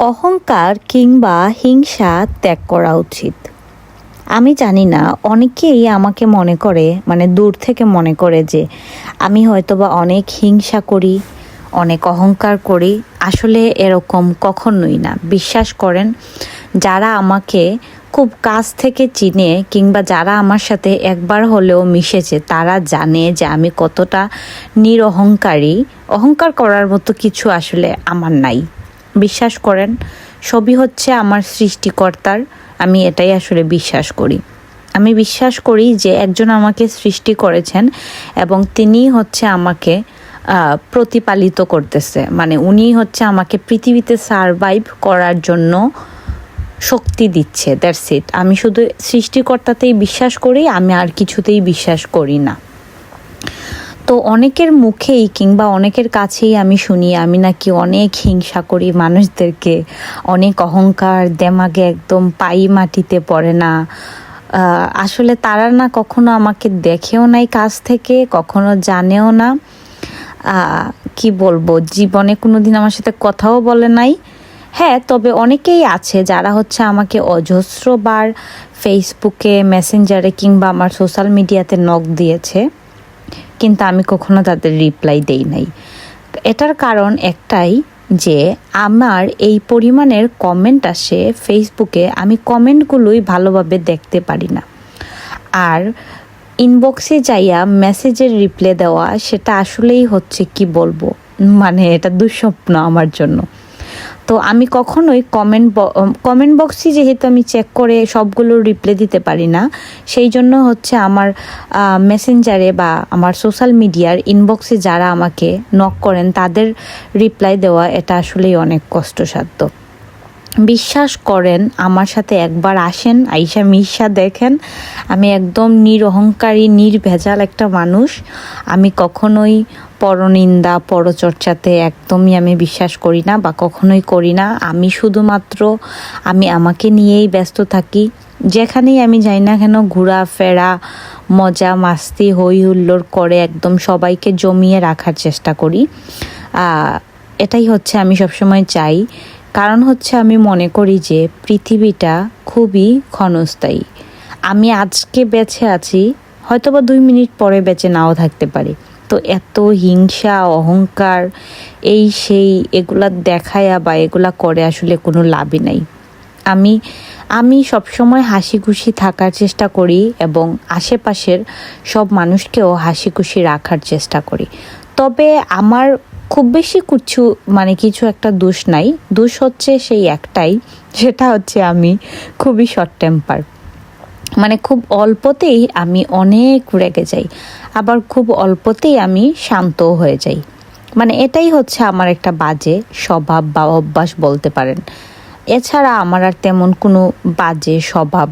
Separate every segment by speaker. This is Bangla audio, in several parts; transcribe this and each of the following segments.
Speaker 1: অহংকার কিংবা হিংসা ত্যাগ করা উচিত। আমি জানি না, অনেকেই আমাকে মনে করে মানে দূর থেকে মনে করে যে, আমি হয়তোবা অনেক হিংসা করি, অনেক অহংকার করি, আসলে এরকম কখনোই না। বিশ্বাস করেন, যারা আমাকে খুব কাছ থেকে চিনে কিংবা যারা আমার সাথে একবার হলেও মিশেছে, তারা জানে যে আমি কতটা নিরহংকারী। অহংকার করার মতো কিছু আসলে আমার নাই। বিশ্বাস করেন সবই হচ্ছে আমার সৃষ্টিকর্তার, আমি এটাই আসলে বিশ্বাস করি। আমি বিশ্বাস করি যে একজন আমাকে সৃষ্টি করেছেন এবং তিনি হচ্ছে আমাকে প্রতিপালিত করতেছে। মানে উনি হচ্ছে আমাকে পৃথিবীতে সারভাইভ করার জন্য শক্তি দিচ্ছে দ্যাটস ইট আমি শুধু সৃষ্টিকর্তাতেই বিশ্বাস করি, আমি আর কিছুতেই বিশ্বাস করি না। তো অনেকের মুখেই কিংবা অনেকের কাছেই আমি শুনি, আমি নাকি অনেক হিংসা করি মানুষদেরকে। অনেক অহংকার, দেমাগে একদম পাই মাটিতে পড়ে না। আসলে তারা না কখনো আমাকে দেখেও নাই কাছ থেকে, কখনো জানেও না। কি বলব, জীবনে কোনো দিন আমার সাথে কথাও বলে নাই। হ্যাঁ তবে অনেকেই আছে যারা হচ্ছে আমাকে অজস্রবার ফেসবুকে মেসেঞ্জারে কিংবা আমার সোশ্যাল মিডিয়াতে নখ দিয়েছে। কিন্তু আমি কখনো তাদের রিপ্লাই দেই নাই। এটার কারণ একটাই যে আমার এই পরিমাণের কমেন্ট আসে ফেসবুকে আমি কমেন্টগুলোই ভালোভাবে দেখতে পারি না। আর ইনবক্সে যাইয়া মেসেজের রিপ্লাই দেওয়া, সেটা আসলেই হচ্ছে কি বলব? মানে এটা দুঃস্বপ্ন আমার জন্য। তো আমি কখনোই কমেন্ট কমেন্ট বক্সই যেহেতু আমি চেক করে সবগুলো রিপ্লাই দিতে পারি না, সেই জন্য হচ্ছে আমার মেসেঞ্জারে বা আমার সোশ্যাল মিডিয়ার ইনবক্সে যারা আমাকে নক করেন, তাদের রিপ্লাই দেওয়া এটা আসলেই অনেক কষ্টসাধ্য। বিশ্বাস করেন, আমার সাথে একবার আসেন, আইসা মিশা দেখেন, আমি একদম নিরহংকারী, নির্ভেজাল একটা মানুষ। আমি কখনোই পরনিন্দা, পরচর্চাতে একদমই আমি বিশ্বাস করি না বা কখনোই করি না। আমি শুধুমাত্র আমি আমাকে নিয়েই ব্যস্ত থাকি। যেখানেই আমি যাই না কেন, ঘোরাফেরা, মজা, মাস্তি হই হুল্লোড় করে একদম সবাইকে জমিয়ে রাখার চেষ্টা করি। এটাই হচ্ছে আমি সবসময় চাই কারণ হচ্ছে আমি মনে করি যে পৃথিবীটা খুবই ক্ষণস্থায়ী। আমি আজকে বেঁচে আছি হয়তো বা দুই মিনিট পরে বেঁচে নাও থাকতে পারি। তো এত হিংসা, অহংকার, এই সেই এগুলা দেখায়া বা এগুলা করে আসলে কোনো লাভই নাই। আমি আমি সবসময় হাসি খুশি থাকার চেষ্টা করি এবং আশেপাশের সব মানুষকেও হাসি খুশি রাখার চেষ্টা করি। তবে আমার খুব বেশি কিছু মানে কিছু একটা দোষ নাই। দোষ হচ্ছে সেই একটাই, সেটা হচ্ছে আমি খুবই শর্ট টেম্পার মানে খুব অল্পতেই আমি অনেক রেগে যাই, আবার খুব অল্পতেই আমি শান্তও হয়ে যাই। মানে এটাই হচ্ছে আমার একটা বাজে স্বভাব বা অভ্যাস বলতে পারেন। এছাড়া আমার আর তেমন কোনো বাজে স্বভাব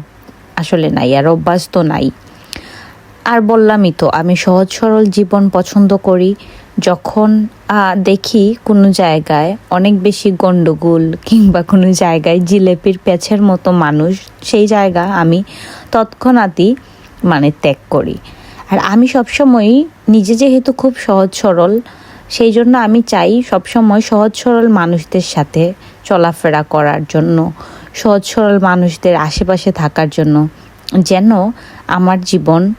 Speaker 1: আসলে নাই, আর অভ্যাস তো নাই। আর বললামই তো, আমি সহজ সরল জীবন পছন্দ করি, যখন দেখি কোনো জায়গায় অনেক বেশি গন্ডগোল কিংবা কোনো জায়গায় জিলেপির প্যাচের মতো মানুষ, সেই জায়গা আমি তৎক্ষণাৎই মানে ত্যাগ করি। আর আমি সবসময়ই, নিজে যেহেতু খুব সহজ সরল, সেই জন্য আমি চাই সবসময় সহজ সরল মানুষদের সাথে চলাফেরা করার জন্য, সহজ সরল মানুষদের আশেপাশে থাকার জন্য, যেন আমার জীবন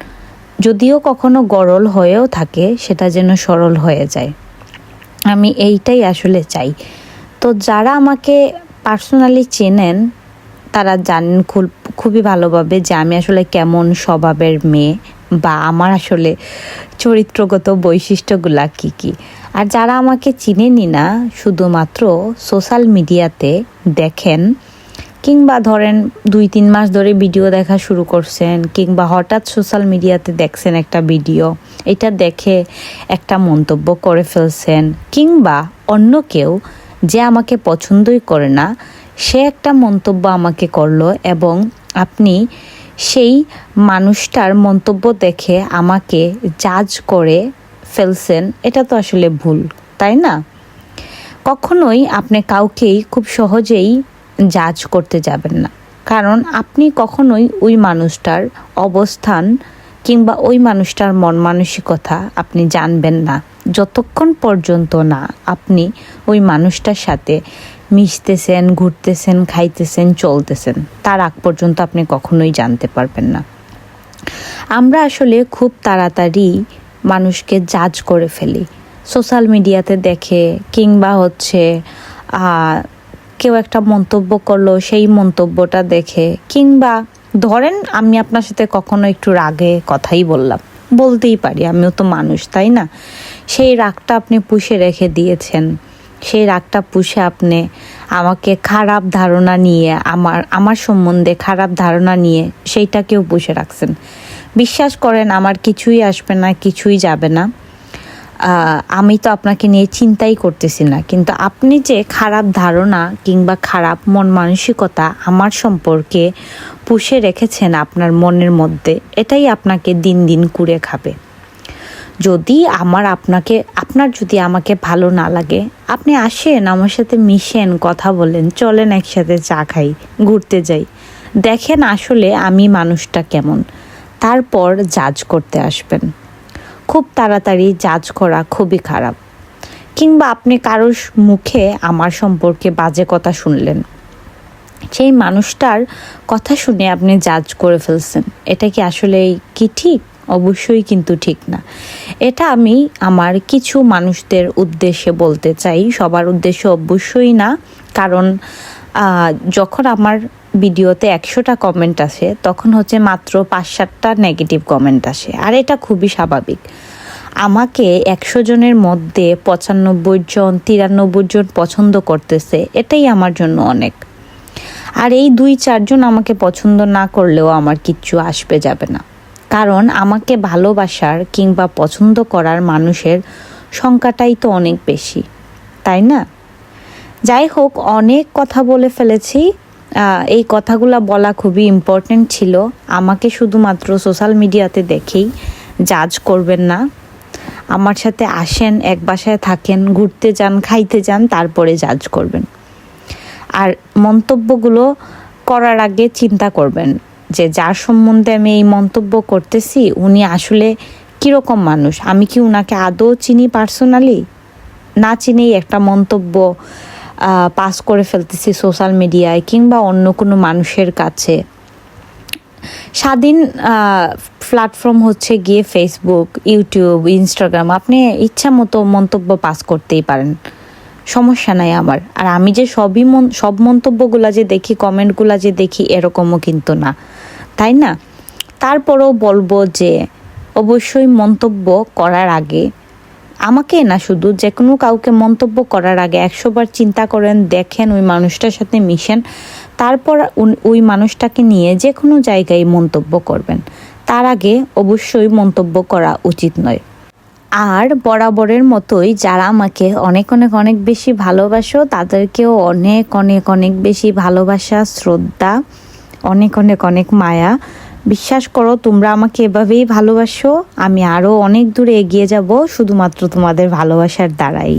Speaker 1: যদিও কখনো গরল হয়েও থাকে, সেটা যেন সরল হয়ে যায়। আমি এইটাই আসলে চাই। তো যারা আমাকে পার্সোনালি চেনেন, তারা জানেন খুব, খুবই ভালোভাবে যে আমি আসলে কেমন স্বভাবের মেয়ে বা আমার আসলে চরিত্রগত বৈশিষ্ট্যগুলা কী কী। আর যারা আমাকে চিনেনি না, শুধুমাত্র সোশ্যাল মিডিয়াতে দেখেন কিংবা ধরেন দুই, তিন মাস ধরে ভিডিও দেখা শুরু করছেন, কিংবা হঠাৎ সোশ্যাল মিডিয়াতে দেখছেন একটা ভিডিও এটা দেখে একটা মন্তব্য করে ফেলছেন, কিংবা অন্য কেউ যে আমাকে পছন্দই করে না, সে একটা মন্তব্য আমাকে করল এবং আপনি সেই মানুষটার মন্তব্য দেখে আমাকে জাজ করে ফেলছেন, এটা তো আসলে ভুল, তাই না? কখনোই আপনি কাউকেই খুব সহজেই জাজ করতে যাবেন না। কারণ আপনি কখনোই ওই মানুষটার অবস্থান কিংবা ওই মানুষটার মন মানসিকতা আপনি জানবেন না। যতক্ষণ পর্যন্ত না আপনি ওই মানুষটার সাথে মিশতেছেন, ঘুরতেছেন, খাইতেছেন, চলতেছেন, তার আগ পর্যন্ত আপনি কখনোই জানতে পারবেন না। আমরা আসলে খুব তাড়াতাড়ি মানুষকে জাজ করে ফেলি। সোশ্যাল মিডিয়াতে দেখে কিংবা হচ্ছে কেউ একটা মন্তব্য করল, সেই মন্তব্যটা দেখে, কিংবা ধরেন আমি আপনার সাথে কখনো একটু রাগে কথাই বললাম। বলতেই পারি, আমিও তো মানুষ, তাই না? সেই রাগটা আপনি পুষে রেখে দিয়েছেন। সেই রাগটা পুষে আপনি আমাকে খারাপ ধারণা নিয়ে, আমার আমার সম্বন্ধে খারাপ ধারণা নিয়ে সেইটাকেও পুষে রাখছেন। বিশ্বাস করেন, আমার কিছুই আসবে না, কিছুই যাবে না। আমি তো আপনাকে নিয়ে চিন্তাই করতেছি না। কিন্তু আপনি যে খারাপ ধারণা কিংবা খারাপ মন মানসিকতা আমার সম্পর্কে পুষে রেখেছেন আপনার মনের মধ্যে, এটাই আপনাকে দিন দিন কুড়ে খাবে। যদি আমার আপনাকে, আপনার যদি আমাকে ভালো না লাগে, আপনি আসেন, আমার সাথে মিশেন, কথা বলেন, চলেন একসাথে চা খাই, ঘুরতে যাই। দেখেন আসলে আমি মানুষটা কেমন। তারপর জাজ করতে আসবেন। খুব তাড়াতাড়ি জাজ করা খুবই খারাপ। কিংবা আপনি কারোর মুখে আমার সম্পর্কে বাজে কথা শুনলেন। সেই মানুষটার কথা শুনে আপনি জাজ করে ফেলছেন। এটা কি আসলে কি ঠিক? অবশ্যই কিন্তু ঠিক না। এটা আমি আমার কিছু মানুষদের উদ্দেশ্যে বলতে চাই। সবার উদ্দেশ্যে অবশ্যই না। কারণ যখন আমার ভিডিওতে একশোটা কমেন্ট আসে, তখন হচ্ছে মাত্র পাঁচ সাতটা নেগেটিভ কমেন্ট আসে। আর এটা খুবই স্বাভাবিক। আমাকে একশো জনের মধ্যে পঁচানব্বই জন, তিরানব্বই জন পছন্দ করতেছে, এটাই আমার জন্য অনেক। আর এই দুই চারজন আমাকে পছন্দ না করলেও আমার কিচ্ছু আসবে, যাবে না। কারণ আমাকে ভালোবাসার কিংবা পছন্দ করার মানুষের সংখ্যাটাই তো অনেক বেশি, তাই না? যাই হোক, অনেক কথা বলে ফেলেছি। এই কথাগুলো বলা খুবই ইম্পর্টেন্ট ছিল। আমাকে শুধুমাত্র সোশ্যাল মিডিয়াতে দেখেই জাজ করবেন না। আমার সাথে আসেন, এক বাসায় থাকেন, ঘুরতে যান, খাইতে যান, তারপরে জাজ করবেন। আর মন্তব্যগুলো করার আগে চিন্তা করবেন যে, যার সম্বন্ধে আমি এই মন্তব্য করতেছি, উনি আসলে কীরকম মানুষ? আমি কি উনাকে আদৌ চিনি পার্সোনালি না চিনেই একটা মন্তব্য পাস করে ফেলতেছি সোশ্যাল মিডিয়ায় কিংবা অন্য কোনো মানুষের কাছে। স্বাধীন প্ল্যাটফর্ম হচ্ছে গিয়ে ফেসবুক ইউটিউব ইনস্টাগ্রাম আপনি ইচ্ছা মতো মন্তব্য পাস করতেই পারেন। সমস্যা নাই আমার। আর আমি যে সবই মন- সব মন্তব্যগুলা যে দেখি, কমেন্টগুলা যে দেখি, এরকমও কিন্তু না। তাই না? তারপরেও বলব যে, অবশ্যই মন্তব্য করার আগে আমাকে না, শুধু যে কোনো কাউকে মন্তব্য করার আগে একশোবার চিন্তা করেন, দেখেন ওই মানুষটার সাথে মিশেন, তারপর ওই মানুষটাকে নিয়ে যে কোনো জায়গায় মন্তব্য করবেন। তার আগে অবশ্যই মন্তব্য করা উচিত নয়। আর বরাবরের মতোই যারা আমাকে অনেক অনেক অনেক বেশি ভালোবাসো, তাদেরকেও অনেক অনেক অনেক বেশি ভালোবাসা, শ্রদ্ধা, অনেক অনেক অনেক মায়া বিশ্বাস করো, তোমরা আমাকে এভাবেই ভালোবাসো। আমি আরও অনেক দূরে এগিয়ে যাব, শুধুমাত্র তোমাদের ভালোবাসার দ্বারাই।